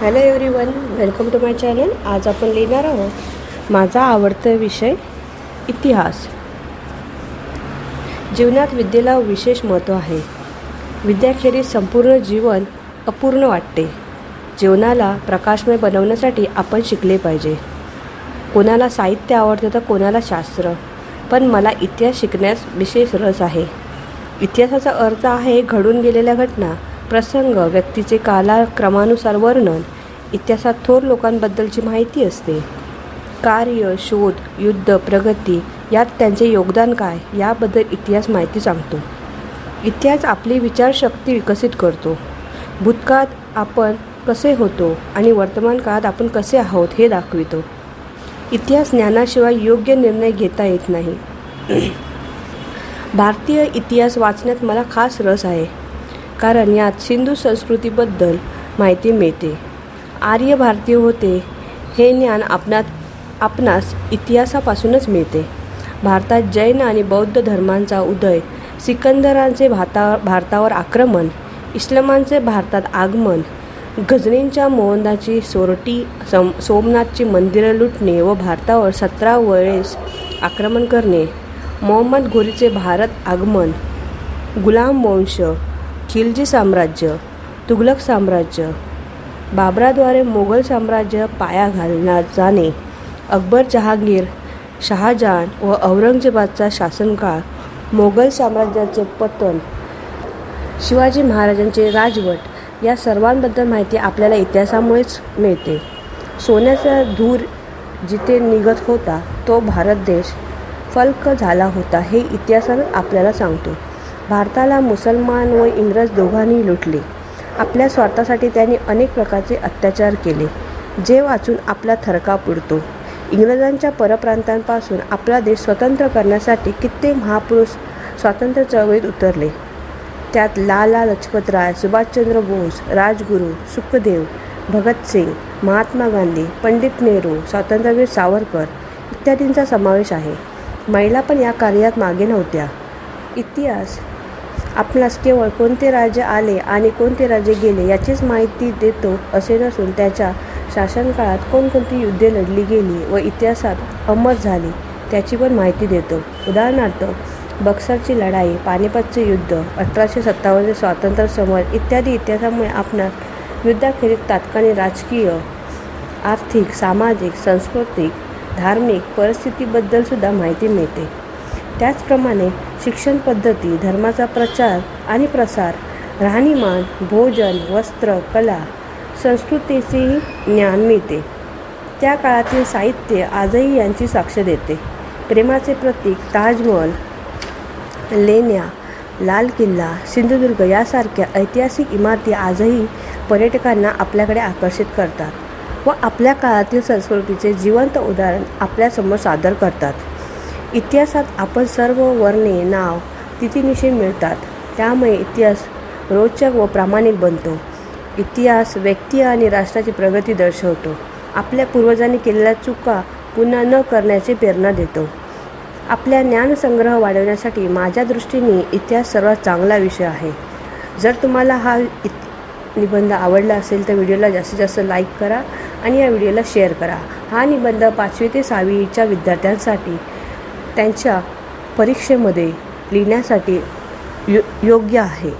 Hello everyone welcome to my channel आज आपण लिहिणार आहोत माझा आवडता विषय इतिहास. जीवनात विद्येला विशेष महत्त्व आहे. विद्याखेरीज संपूर्ण जीवन अपूर्ण वाटते. जीवनाला प्रकाशमय बनवण्यासाठी आपण शिकले पाहिजे. कोणाला साहित्य आवडतं तर कोणाला शास्त्र. पण मला इतिहास शिकण्यास विशेष रस आहे. इतिहासाचा अर्थ आहे घडून गेलेल्या घटना. प्रसंग व्यक्तीचे कालाक्रमानुसार वर्णन इतिहासात थोर लोकांबद्दलची माहिती असते. कार्य शोध युद्ध प्रगती यात त्यांचे योगदान काय याबद्दल इतिहास माहिती सांगतो. इतिहास आपली विचारशक्ती विकसित करतो. भूतकाळात आपण कसे होतो आणि वर्तमान काळात आपण कसे आहोत हे दाखवितो. इतिहास ज्ञानाशिवाय योग्य निर्णय घेता येत नाही. भारतीय इतिहास वाचण्यात मला खास रस आहे. कारण यात सिंधू संस्कृतीबद्दल माहिती मिळते. आर्य भारतीय होते हे ज्ञान आपणात आपणास इतिहासापासूनच मिळते. भारतात जैन आणि बौद्ध धर्मांचा उदय सिकंदरांचे भाता भारतावर आक्रमण इस्लामांचे भारतात आगमन गजनींच्या मोहंदाची सोरटी सम सोमनाथची मंदिरं लुटणे व भारतावर सतरा वेळेस आक्रमण करणे मोहम्मद घोरीचे भारत आगमन गुलाम वंश खिलजी साम्राज्य तुघलक साम्राज्य बाबराद्वारे मोगल साम्राज्य पाया घालण्यात जाणे अकबर जहांगीर शहाजहान व औरंगजेबाचा शासनकाळ मोगल साम्राज्याचे पतन शिवाजी महाराजांचे राजवट या सर्वांबद्दल माहिती आपल्याला इतिहासामुळेच मिळते. सोन्याचा धूर जिथे निघत होता तो भारत देश फल्क झाला होता हे इतिहासानं आपल्याला सांगतो. भारताला मुसलमान व इंग्रज दोघांनी लुटले. आपल्या स्वार्थासाठी त्यांनी अनेक प्रकारचे अत्याचार केले. जे वाचून आपला थरकाप उडतो इंग्रजांच्या परप्रांतांपासून आपला देश स्वतंत्र करण्यासाठी कित्येक महापुरुष स्वातंत्र्य चळवळीत उतरले. त्यात लाला लजपतराय सुभाषचंद्र बोस राजगुरू सुखदेव भगतसिंग महात्मा गांधी पंडित नेहरू स्वातंत्र्यवीर सावरकर इत्यादींचा समावेश आहे. महिला पण या कार्यात मागे नव्हत्या. इतिहास आपणास केवळ कोणते राजे आले आणि कोणते राजे गेले याचीच माहिती देतो असे नसून त्याच्या शासनकाळात कोणकोणती युद्धे लढली गेली व इतिहासात अमर झाली त्याची पण माहिती देतो. उदाहरणार्थ बक्सरची लढाई पानिपतचे युद्ध अठराशे सत्तावन्नचे स्वातंत्र्य समर इत्यादी इतिहासामुळे आपणास युद्धाखेरीज तात्कालिक राजकीय आर्थिक सामाजिक सांस्कृतिक धार्मिक परिस्थितीबद्दलसुद्धा माहिती मिळते. त्याचप्रमाणे शिक्षण पद्धती धर्माचा प्रचार आणि प्रसार राहणीमान भोजन वस्त्र कला संस्कृतीचेही ज्ञान मिळते. त्या काळातील साहित्य आजही यांची साक्ष देते. प्रेमाचे प्रतीक ताजमहल लेण्या लाल किल्ला सिंधुदुर्ग यासारख्या ऐतिहासिक इमारती आजही पर्यटकांना आपल्याकडे आकर्षित करतात व आपल्या काळातील संस्कृतीचे जिवंत उदाहरण आपल्यासमोर सादर करतात. इतिहासात आपण सर्व वर्णे नाव तिथीनिशी मिळतात. त्यामुळे इतिहास रोचक व प्रामाणिक बनतो. इतिहास व्यक्ती आणि राष्ट्राची प्रगती दर्शवतो. आपल्या पूर्वजांनी केलेल्या चुका पुन्हा न करण्याची प्रेरणा देतो. आपल्या ज्ञानसंग्रह वाढवण्यासाठी माझ्या दृष्टीने इतिहास सर्वात चांगला विषय आहे. जर तुम्हाला हा इत निबंध आवडला असेल तर व्हिडिओला जास्तीत जास्त लाईक करा आणि या व्हिडिओला शेअर करा. हा निबंध पाचवी ते सहावीच्या विद्यार्थ्यांसाठी त्यांच्या परीक्षेमध्ये लिहिण्यासाठी यो योग्य आहे.